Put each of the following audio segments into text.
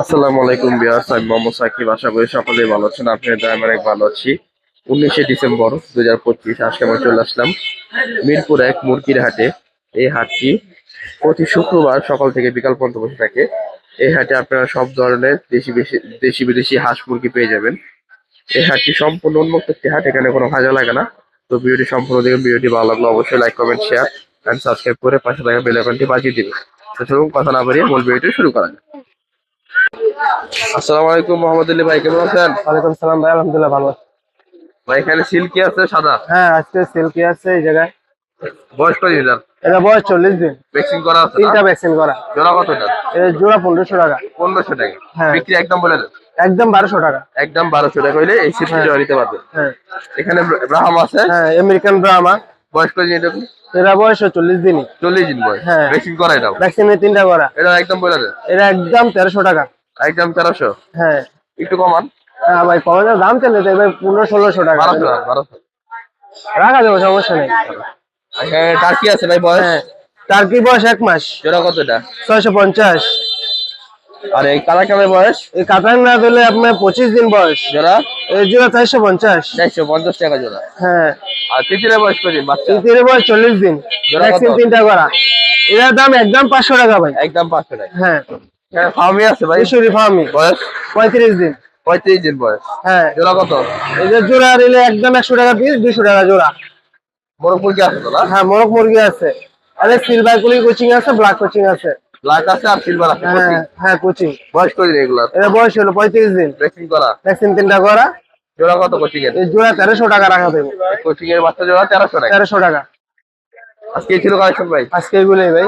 আসসালামু আলাইকুম বিয়াস আমি মোহাম্মদ সাকিব। আশা করি সকলেই ভালো আছেন। আপনাদের আমি অনেক ভালো আছি। উনিশে ডিসেম্বর দুই হাজার পঁচিশ, আজকে আমরা চলে আসলাম মিরপুর এক মুরগির হাটে। এই হাটটি প্রতি শুক্রবার সকাল থেকে বিকাল পর্যন্ত বসে থাকে। এই হাটে আপনারা সব ধরনের দেশি বেশি দেশি বিদেশি হাঁস মুরগি পেয়ে যাবেন। এই হাটটি সম্পূর্ণ উন্মুক্ত একটি হাট, এখানে কোনো ভাজা লাগে না। তো ভিডিওটি সম্পূর্ণ দেখে ভিডিওটি ভালো লাগল অবশ্যই like comment share and subscribe করে পাশে থাকা বেল বাজিয়ে দিবেন। তো চলুন কথা না বাড়িয়ে মূল ভিডিওটি শুরু করা যাক। আসসালামু আলাইকুম মোহাম্মদ আলী ভাই কেমন আছেন? ওয়ালাইকুম সালাম ভাই আলহামদুলিল্লাহ ভালো ভাই এখানে সিল্কি আছে সাদা? হ্যাঁ আজকে সিল্কি আছে এই জায়গায়। বয়স কত দিন এটা বয়স চল্লিশ দিন। ভ্যাকসিন করা আছে তিনটা? ভ্যাকসিন করা। জোড়া কত এটা? এটা জোড়া পনেরোশো টাকা। পনেরোশো টাকা। হ্যাঁ। বিক্রি একদম বলে দেন। একদম বারোশো টাকা। একদম বারোশো টাকা হইলে এই সিল্কি জোড়া নিতে পারবেন। হ্যাঁ। এখানে ব্রাহাম আছে? হ্যাঁ আমেরিকান ড্রামা বয়স কত দিন এটা এটা বয়স চল্লিশ দিনই। চল্লিশ দিন বয়স। হ্যাঁ। ভ্যাকসিন করা এটা ভ্যাকসিন তিনটা করা। এটা একদম বলে দেন। এটা একদম তেরোশো টাকা। একদম তেরোশো? হ্যাঁ। একটু কমান। হ্যাঁ ভাই কমে যাবে দাম চলে তো এবার পনেরো ষোলোশো টাকা। বারোশো বারোশো। রাখা যাবে সমস্যা নেই। টার্কি আছে ভাই বয়স? হ্যাঁ তার কি বয়স এক মাস। জোড়া কত এটা ছয়শো পঞ্চাশ। আর এই কালা কালের বয়স? এই কাতার না দিলে আপনার পঁচিশ দিন বয়স। জোড়া? এই জোড়া চারশো পঞ্চাশ। চারশো পঞ্চাশ টাকা জোড়া। হ্যাঁ। আর তিতিরের বয়স কত দিন? বাচ্চা? তিতির বয়স চল্লিশ দিন। ভ্যাকসিন? তিনটা করা। এটার দাম একদম পাঁচশো টাকা ভাই। একদম পাঁচশো টাকা। হ্যাঁ। ফার্মি আছে ভাই। মিশরি ফার্মি বয়স? পঁয়ত্রিশ দিন। পঁয়ত্রিশ দিন বয়স। হ্যাঁ। জোড়া কত? এদের জোড়া নিলে একদম একশো টাকা পিস দুশো টাকা জোড়া। বড় মুরগি আছে তো না? হ্যাঁ মোরগ মুরগি আছে। আরে সিলভার কুলি কোচিং আছে ব্ল্যাক কোচিং আছে। ব্ল্যাক আছে আর সিলভার আছে হ্যাঁ হ্যাঁ কোচিং বয়স কত দিন এগুলার? এর বয়স হলো পঁয়ত্রিশ দিন। ভ্যাকসিন করা? ভ্যাকসিন তিনটা করা। জোড়া কত কোচিং এর? এই জোড়া তেরোশো টাকা রাখা দেবো। কোচিং এর বাচ্চা জোড়া তেরোশো টাকা। তেরোশো টাকা। আজকে ছিল কালেকশন ভাই? আজকে এগুলোই ভাই।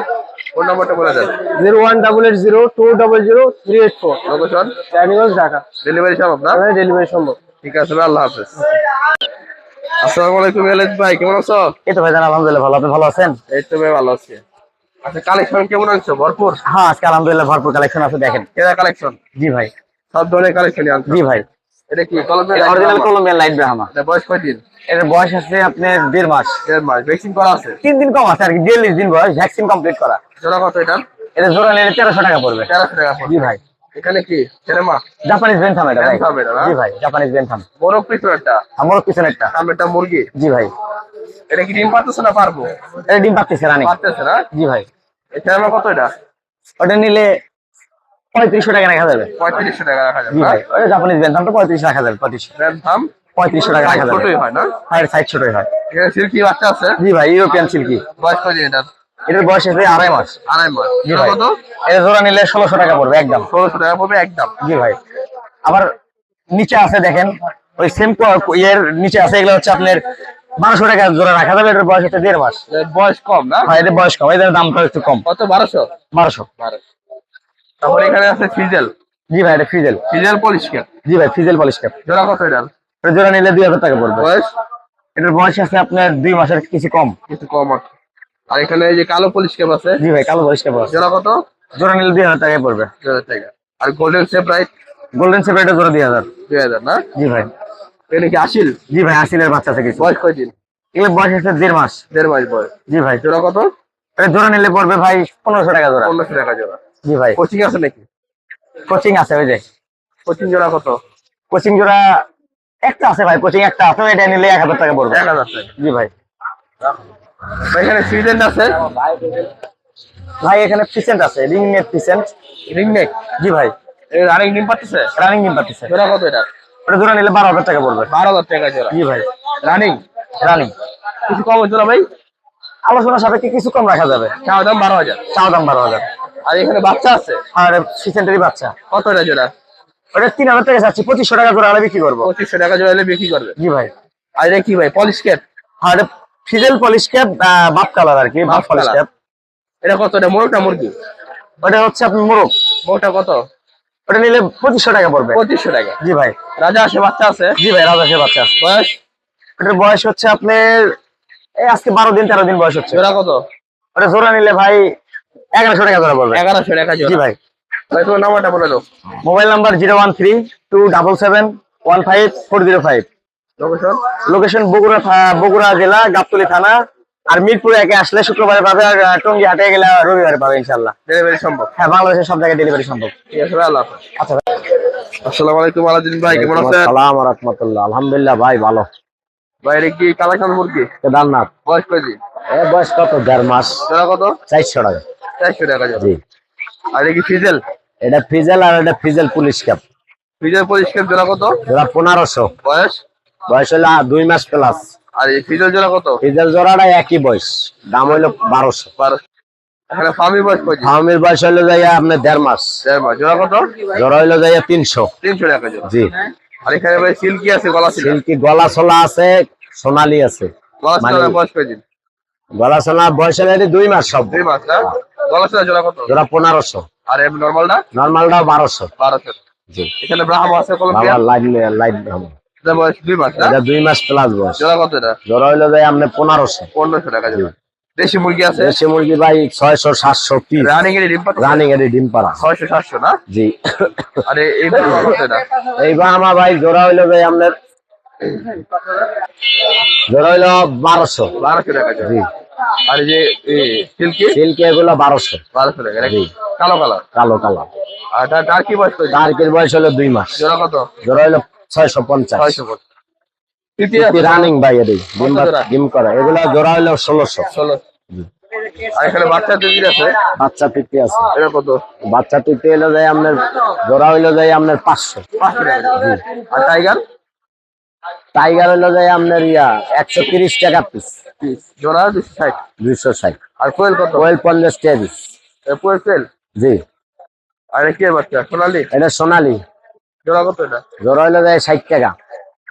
ফোন নাম্বারটা বলে দেন। Zero one double eight zero two double zero three eight four. Location? Chainiganj Dhaka. Delivery সম্ভব না ডেলিভারি সম্ভব ঠিক আছে আল্লাহ হাফেজ। আসসালামু আলাইকুম এলেজ ভাই কেমন আছো? এই তো ভাই জান আলহামদুলিল্লাহ ভালো। আপনি ভালো আছেন? এই তো ভাই ভালো আছি। আচ্ছা কালেকশন কেমন আনছো ভরপুর? হ্যাঁ আজকে আলহামদুলিল্লাহ ভরপুর কালেকশন আছে দেখেন। কেনা কালেকশন জি ভাই। সব ধরনের কালেকশনই আনছো জি ভাই। এটা কি কলমের অরিজিনাল কলম্বিয়ান লাইট ব্রাহ্মা এটা বয়স এর বয়স আছে আপনার দেড় মাস। দেড় মাস ভ্যাকসিন করা আছে? তিন দিন কম আছে আর কি বিয়াল্লিশ দিন বয়স ভ্যাকসিন কমপ্লিট করা। জোড়া কত এটা এটা জোড়া নিলে তেরোশো টাকা পড়বে। তেরোশো টাকা জি ভাই। এখানে কি? সিনেমা জাপানিজ বেনথাম এটা ভাই? জি ভাই জাপানিজ বেনথাম একটা? মুরগি জি ভাই। এটা কি ডিম পারতেছে না পারব? এটা ডিম রানি পারতেছে না? জি ভাই। কত এটা? ওটা নিলে পঁয়ত্রিশশো টাকা রাখা যাবে। পঁয়ত্রিশশো টাকা রাখা যাবে ওটা জাপানিজ বেনথাম তো পঁয়ত্রিশ রাখা যাবে পঁয়ত্রিশ পঁয়ত্রিশশো টাকা রাখা যাবে। হয় না? আর সাইড ছোটই হয়। সিল্কি বাচ্চা আছে? জি ভাই ইউরোপিয়ান সিল্কি। বয়স কত এটা এটার বয়স আছে আড়াই মাস। আড়াই মাস। জি ভাই। এটা জোড়া নিলে ষোলোশো টাকা পড়বে একদম। ষোলোশো টাকা পড়বে একদম। জি ভাই। আবার নিচে আছে দেখেন ওই সেম ইয়ের নিচে আছে এগুলো হচ্ছে আপনার বারোশো টাকা জোড়া রাখা যাবে এটার বয়স হচ্ছে দেড় মাস। বয়স কম না? এদের বয়স কম এদের দামটা একটু কম। কত? বারোশো? বারোশো। বারোশো। তারপরে এখানে আছে ফিজেল জি ভাই এটা ফিজেল ফিজেল পলিশকে জি ভাই ফিজেল পলিশ ক্যাপ। জোড়া কত এটার? এটা জোড়া নিলে দুই হাজার টাকা পড়বে। বয়স? এটার বয়স আছে আপনার দুই মাসের কিছু কম। কিছু কম আর এখানে এই যে কালো পলিশ ক্যাপ আছে? জি ভাই কালো পলিশ ক্যাপ আছে। জোড়া কত? জোড়া নিলে দুই হাজার টাকায় পড়বে। জোড়া টাকা। আর গোল্ডেন সেপ রাইট গোল্ডেন সেপারেটর জোড়া দুই হাজার। দুই হাজার না? জি ভাই। এখানে কি আসিল জি ভাই আসিলের বাচ্চা কিছু। বয়স এগুলো বয়স আছে দেড় মাস। দেড় মাস বয়স। জি ভাই। জোড়া কত? এটা জোড়া নিলে পড়বে ভাই পনেরোশো টাকা জোড়া। পনেরোশো টাকা জোড়া। জি ভাই। কোচিং আছে নাকি? কোচিং আছে ওই যে। কোচিং জোড়া কত? কোচিং জোড়া একটা আছে ভাই কোচিং একটা আছে এটা নিলে এক হাজার টাকা পড়বে। এক হাজার টাকা। জি ভাই। এখানে আছে? ভাই এখানে পিসেন্ট আছে ring neck pheasant ring neck জি ভাই। রানিং ডিম পাচ্ছে? রানিং ডিম পাচ্ছে। জোড়া কত এটা? ওটা জোড়া নিলে বারো হাজার টাকা পড়বে। বারো হাজার টাকা জোড়া। জি ভাই। রানিং রানিং কিছু কম না ভাই? আলোচনার সাপেক্ষে কিছু কম রাখা যাবে। চাওয়া দাম বারো হাজার। চাও দাম বারো হাজার। আর এখানে বাচ্চা আছে? আর পিসেন্টেরই বাচ্চা। কত এটা জোড়া? ওটা তিন হাজার টাকা চাচ্ছি পঁচিশশো টাকা করে আলাদা বিক্রি করব। পঁচিশশো টাকা জোড়া হলে বিক্রি করবে? জি ভাই। আর এটা কি ভাই পলিশ ক্যাপ আর frizzle Polish cap buff colour আর কি বাপ পলিশ ক্যাপ এটা কত এটা মোরগটা মুরগি? ওটা হচ্ছে আপনার মোরগ। মোরগটা কত? ওটা নিলে পঁচিশশো টাকা পড়বে। পঁচিশশো টাকা। জি ভাই। রাজা আসে বাচ্চা আছে? জি ভাই রাজা রাজাসের বাচ্চা আছে। বয়স? ওটার বয়স হচ্ছে আপনার এই আজকে বারো দিন তেরো দিন বয়স হচ্ছে। জোড়া কত? ওটা জোড়া নিলে ভাই এগারোশো টাকা জোড়া পড়বে এগারোশো টাকা জি ভাই। ভাই তোমার নাম্বারটা বলে দাও। Mobile number zero one three two double seven one five four zero five. Location location Bogura Bogura জেলা গাবতলি থানা। আর মিরপুর একে আসলে শুক্রবারে পাবে আর টঙ্গী হাটে গেলে রবিবারে পাবে ইনশাল্লাহ ডেলিভারি সম্ভব? হ্যাঁ বাংলাদেশের সব জায়গায় ডেলিভারি সম্ভব। ঠিক আছে ভাই আল্লাহ হাফেজ। আচ্ছা আসসালামু আলাইকুম আলাদিন ভাই কেমন আছেন? সালাম রহমতুল্লাহ। আলহামদুলিল্লাহ ভাই ভালো। বাইরে কি কালেকশন মুরগি? কেদারনাথ। বয়স কয়দি এ বয়স কত? দেড় মাস। কত? চারশো টাকা। চারশো টাকা জি। আর কি ফিজেল? এটা ফিজেল আর এটা ফিজেল পুলিশ ক্যাপ। ফিজেল পরিষ্কার জোড়া কত? জোড়া পনেরোশো। বয়স? বয়স হলো দুই মাস প্লাস আর এই ফিজেল জোড়া কত? ফিজেল জোড়াটা একই বয়স। দাম বারোশো। এখানে ফার্মি বয়স ফার্মের বয়স হইল যাইয়া আপনার দেড় মাস। দেড় মাস। জোড়া কত? জোড়া হইল যাইয়া তিনশো। তিনশো টাকা জোড়া। জি। আর এখানে ভাই সিল্কি আছে গলা সিল্কি গলা সোলা আছে সোনালি আছে। মানে- বয়স কয়দিন? গলা সোলা বয়স হলে দুই মাস সব। দুই মাস না? গলা ছিল জোড়া কত? জোড়া পনেরোশো। আর এমনি নর্মালটা নর্মালটাও বারোশো। বারোশো। জি। এখানে ব্রাহ্ম আছে বাবা লাইট লাইট এটা দুই মাস এটা দুই মাস প্লাস বয়স। জোড়া কত এটা? জোড়া হইল যায় আপনার পনেরোশো। পনেরোশো টাকা জোড়া। দেশি মুরগি আছে? দেশি মুরগি ভাই ছয়শো সাতশো পিস রানিং এর ডিম রানিং এর ডিম পাড়া। ছয়শো সাতশো না? জি। আরে এই ব্রাহ্ম এইবার আমার ভাই জোড়া হইল ভাই আপনার জোড়া হইল বারোশো। বারোশো টাকা জি। আর যে সিল্কি? সিল্কি এগুলো বারোশো। বারোশো টাকা জি। কালো কালার? কালো কালো আর তার তার কি বয়স কত টার্কির বয়স হলো দুই মাস। জোড়া কত? জোড়া হইল ছয়শো পঞ্চাশ। ছয়শো কত তৃতীয় আছে রানিং ভাই এটি। ডিম কত জোড়া? ডিম করা। এগুলো জোড়া হইল ষোলোশো। ষোলো। আর এখানে বাচ্চা তৈরি আছে? বাচ্চা আছে। এটা কত? বাচ্চা পিপি হইল যায় আপনার জোড়া হইল যায় আপনার পাঁচশো। পাঁচশো আর টাইগার? টাইগার হইল যায় আপনার ইয়া একশো তিরিশ টাকা পিস জোড়া দুশো ষাট। দুইশো ষাট। আর কোয়েল কত? কোয়েল পঞ্চাশ টাকা পিস কোয়েল সেল জি। আর কি বাচ্চা? সোনালি? এটা সোনালি। জোড়া কত এটা? জোড়া হইল যায় ষাট টাকা।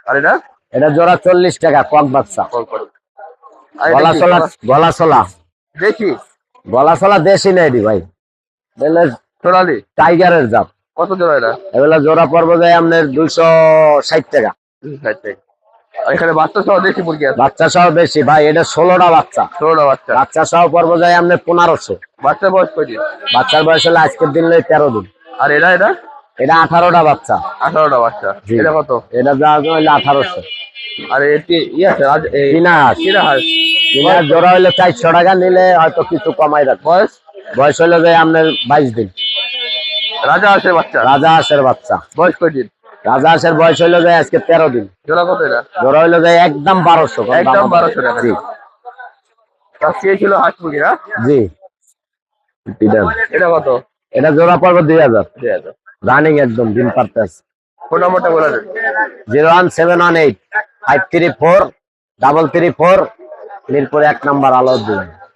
আর এটা? এটা জোড়া চল্লিশ টাকা কক বাচ্চা। গলা চলা গলা দেখি দেশি? নেই ভাই। সোনালি? টাইগারের জাপ কত জোড়া এটা? এগুলা জোড়া পড়ব যায় আপনার দুইশো ষাট টাকা। ষাট টাকা। এখানে বাচ্চা সহ দেশি মুরগি আছে? বাচ্চা সহ বেশি ভাই এটা ষোলোটা বাচ্চা। ষোলোটা বাচ্চা। বাচ্চা সহ পড়ব যায় আপনার পনেরোশো। বাচ্চা বয়স কয়দিন বাচ্চার বয়স হলে আজকের দিন লই তেরো দিন। আর এটা এটা? এটা আঠারোটা বাচ্চা। আঠারোটা বাচ্চা। এটা কত? এটা যা হইলে আঠারোশো। আর এটি ই আছে কিনা হাঁস কিরা হাঁস কিনা জোড়া হইলে চারশো টাকা নিলে হয়তো কিছু কমাই রাখবে বয়স? বয়স হলে যায় আপনার বাইশ দিন। রাজা আছে বাচ্চা। রাজা হাঁসের বাচ্চা। বয়স কয়দিন রাজা হাঁসের বয়স হইলে যায় আজকে তেরো দিন। জোড়া কত এটা? জোড়া হইলে যায় একদম বারোশো একদম 1200 টাকা। জি। ছিল হাঁস মুরগি না? জি। এটা এটা কত? এটা জোড়া পড়বে দুই হাজার। দুই হাজার। রানিং একদম দিন পারতে আছে। ফোন নাম্বারটা বলে দেন। Zero one seven one eight five three four double three four Mirpur এক নাম্বার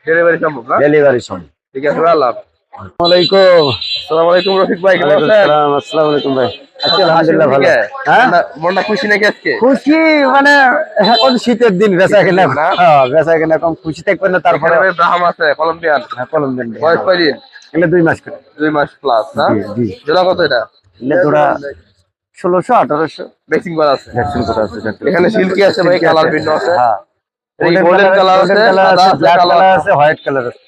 ডেলিভারি সম্ভব ডেলিভারি ঠিক আছে আল্লাহ আসসালামু আলাইকুম রফিক ভাই কেমন আছেন? আসসালামু আলাইকুম ভাই। আলহামদুলিল্লাহ ভালো। হ্যাঁ? মনটা- মনটা খুশি নাকি আজকে? খুশি মানে এখন শীতের দিন বেচা কিনা। হ্যাঁ, বেচা কিনা কম খুশি থাকবেন না তারপরে তারপরে ব্রাহ্ম আছে কলম্বিয়ান। কলম দেন বয়স কয়দিন এগুলো দুই মাস করে। দুই মাস প্লাস না? জি, জি। জোড়া কত এটা? এগুলো তোরা ষোলোশো আঠারোশো। ভ্যাকসিন করা আছে? ভ্যাকসিন করা আছে এখানে সিল্কি আছে ভাই কালার ভিন্ন আছে। হ্যাঁ। গোল্ডেন কালার আছে সাদা আছে ব্ল্যাক কালো কালার আছে। আছে হোয়াইট কালার আছে।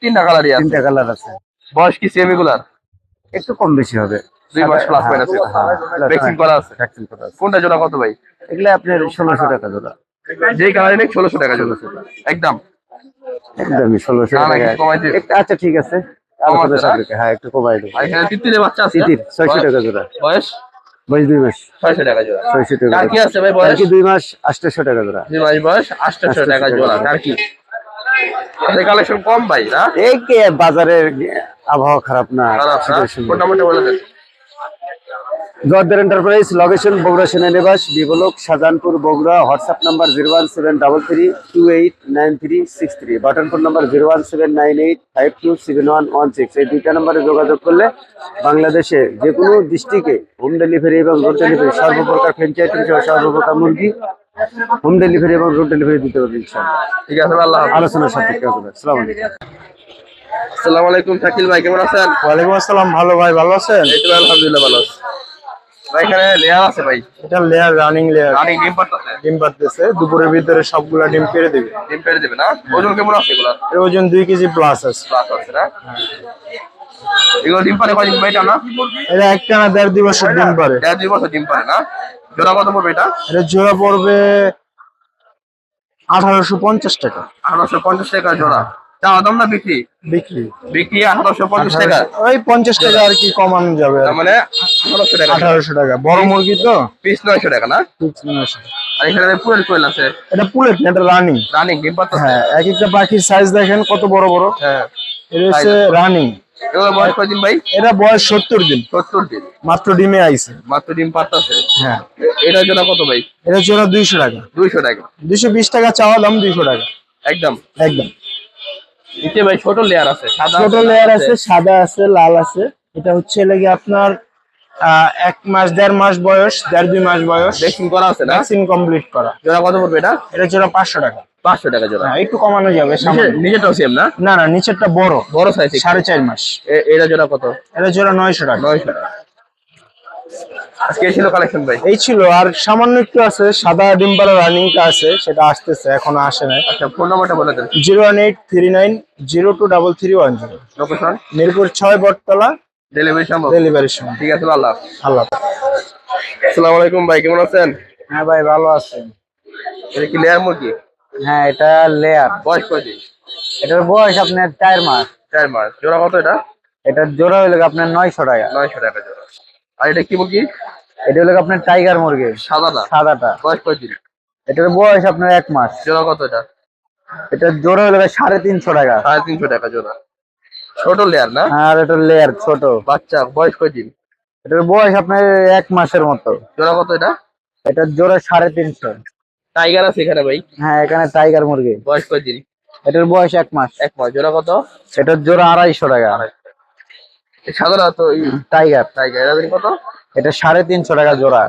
তিনটা কালারই আছে। তিনটা কালার আছে। বয়স কি সেম এগুলার? একটু কম বেশি হবে। দুই মাস প্লাস মাইনাস হ্যাঁ, ভ্যাকসিন করা আছে? ভ্যাকসিন করা আছে। কোনটা জোড়া কত ভাই? এগুলো আপনার ষোলোশো টাকা জোড়া। যেই কালারই নেই ষোলোশো টাকা জোড়া। একদম। একদমই ষোলোশো না, না, টাকা। একটু- আচ্ছা ঠিক আছে। হ্যাঁ একটু কমাই দেবো। এখানে তিতিরে বাচ্চা আছে? তিতির ছয়শো টাকা জোড়া। বয়স? বয়স দুই মাস। ছয়শো টাকা জোড়া। ছয়শো টাকা জোড়া। আছে ভাই বয়স? দুই মাস আটশোশো টাকা জোড়া। দুই মাস বয়স আটশো টাকা জোড়া। টার্কি কালেকশন কম ভাই না? এই বাজারের আবহাওয়া খারাপ না খারাপ না? situation কোনটা মোটা বলে দেন। জর্দার enterprise location Bogura সেনানিবাস B block Shahjahanpur Bogura WhatsApp number zero one seven double three two eight nine three six three button phone number zero one seven nine eight five two seven one one six এই দুইটা নাম্বারে যোগাযোগ করলে বাংলাদেশে যে কোনো ডিস্ট্রিক্টে home delivery এবং রোড ডেলিভারি সর্বপ্রকার ফ্র্যাঞ্চাইজি সহ সর্বপ্রকার মুরগি হোম ডেলিভারি এবং রোড ডেলিভারি দিতে পারবেন ঠিক আছে আল্লাহ। আলোচনার সাপেক্ষে হবে। আসসালামু আলাইকুম। আসসালামু আলাইকুম শাকিল ভাই কেমন আছেন? ওয়ালাইকুম আসসালাম ভালো ভাই ভালো আছেন? এই তো আলহামদুলিল্লাহ ভালো আছি। ভাই এখানে লেয়ার আছে ভাই? এটা লেয়ার রানিং লেয়ার রানিং ডিম পাঠাচ্ছে ডিম দুপুরের ভিতরে সবগুলা ডিম পেরে দিবে। ডিম পেড়ে দেবে না? ওজন কেমন আছে এগুলো? এর ওজন দুই কেজি প্লাস আছে। প্লাস আছে না? এগুলো ডিম পারে কয়দিন ভাই এটা না? এটা একটা না দেড় দুই বছর ডিম পারে দেড় দুই বছর ডিম পারে না? জোড়া কত পড়বে এটা? এটা জোড়া পড়বে আঠারোশো পঞ্চাশ টাকা। আঠারোশো পঞ্চাশ টাকা জোড়া। দাম না বিক্রি? বিক্রি। বিক্রি আঠারোশো পঞ্চাশ টাকা। ওই পঞ্চাশ টাকা আর কি কমানো যাবে মানে আঠারোশো টাকা। আঠারোশো টাকা। বড় মুরগি তো? পিস নয়শো টাকা না? আর এখানে কোয়েল আছে? এটা পুলেট না এটা রানিং। রানিং হ্যাঁ এক একটা পাখির সাইজ দেখেন কত বড় বড়। হ্যাঁ। এটা হচ্ছে রানিং। এগুলো বয়স কয়দিন ভাই? এটা বয়স সত্তর দিন। সত্তর দিন। মাত্র ডিমে আইছে। মাত্র ডিম পাতাছে হ্যাঁ। কত ভাই? এটা হচ্ছে দুইশো টাকা। দুইশো টাকা। দুইশো বিশ টাকা চাওয়া দাম দুইশো টাকা। একদম? একদম। ভাই ছোট লেয়ার আছে সাদা ছোট লেয়ার আছে। সাদা আছে লাল আছে। এটা হচ্ছে লেগে আপনার এক মাস দেড় মাস বয়স দেড় দুই মাস বয়স। ভ্যাকসিন করা আছে না? ভ্যাকসিন কমপ্লিট করা। জোড়া কত পড়বে এটা? এটা ওরা পাঁচশো টাকা। পাঁচশো টাকা জোড়া। হ্যাঁ একটু কমানো যাবে সামান্য। নিচে- সেম না? না না নিচেরটা বড়। বড় সাইজ সাড়ে চার মাস। এটা জোড়া কত? এটা জোড়া নয়শো টাকা। নয়শো টাকা। আজকে এই ছিল কালেকশন ভাই? এই ছিল আর সামান্য একটু আছে সাদা ডিম্বালা রানিংটা আছে সেটা আসতেছে এখনও আসে নাই। আচ্ছা ফোন নাম্বারটা বলে দেন। Zero one eight three nine zero two double three one zero. Location Mirpur ছয় বটতলা। ডেলিভারি সম্ভব? ডেলিভারির সময় ঠিক আছে আল্লাহ আল্লাহ। আসসালামু আলাইকুম ভাই কেমন আছেন? হ্যাঁ ভাই ভালো আছেন এটা কি লেয়ার মুরগি? হ্যাঁ এটা লেয়ার বয়স কয়দিন এটার বয়স আপনার চার মাস। চার মাস। জোড়া কত এটা? এটার জোড়া হইলে আপনার নয়শো টাকা। নয়শো টাকা জোড়া। আর এটা কি মুরগি? এটা হলো আপনার টাইগার মুরগি। সাদাটা? সাদাটা। বয়স কয়দিন এটার বয়স আপনার এক মাস। জোড়া কত এটা? এটার জোড়া হলো সাড়ে তিনশো টাকা। সাড়ে তিনশো টাকা জোড়া। ছোট লেয়ার না? আর এটা লেয়ার ছোট। বাচ্চা বয়স কয়দিন এটার বয়স আপনার এক মাসের মতো। জোড়া কত এটা? এটার জোড়া সাড়ে তিনশো। টাইগার আছে এখানে ভাই। হ্যাঁ এখানে টাইগার মুরগি। বয়স কয়দিন এটার বয়স এক মাস। এক মাস। জোড়া কত? এটার জোড়া আড়াইশো টাকা। এই সাদাটা তো টাইগার টাইগার এটা কত? এটা সাড়ে তিনশো টাকা জোড়া।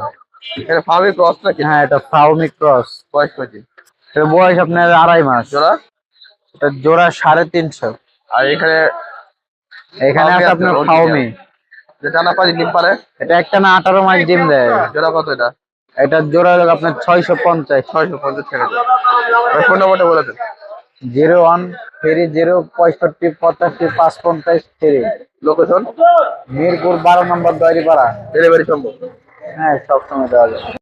এটা ফার্মে ক্রস নাকি? হ্যাঁ এটা ফাউমিক ক্রস বয়স কয়দিন এটার বয়স আপনার আড়াই মাস। জোড়া? এটা জোড়া সাড়ে তিনশো। আর এখানে এখানে আছে আপনার ফাউমি যে জানা পারি ডিম পারে? এটা একটা না আঠারো মাস ডিম দেয়। জোড়া কত এটা? এটার জোড়া হলো আপনার ছয়শো পঞ্চাশ। ছয়শো পঞ্চাশ টাকা ফোন নাম্বারটা বলে দেন। জিরো ওয়ান থ্রি জিরো পঁয়ষট্টি পঁচাশি পাঁচ পঞ্চাশ থ্রি লোকেশন মিরপুর বারো নম্বর দয়ারিপাড়া ডেলিভারি সম্ভব। হ্যাঁ সবসময় দেওয়া যায়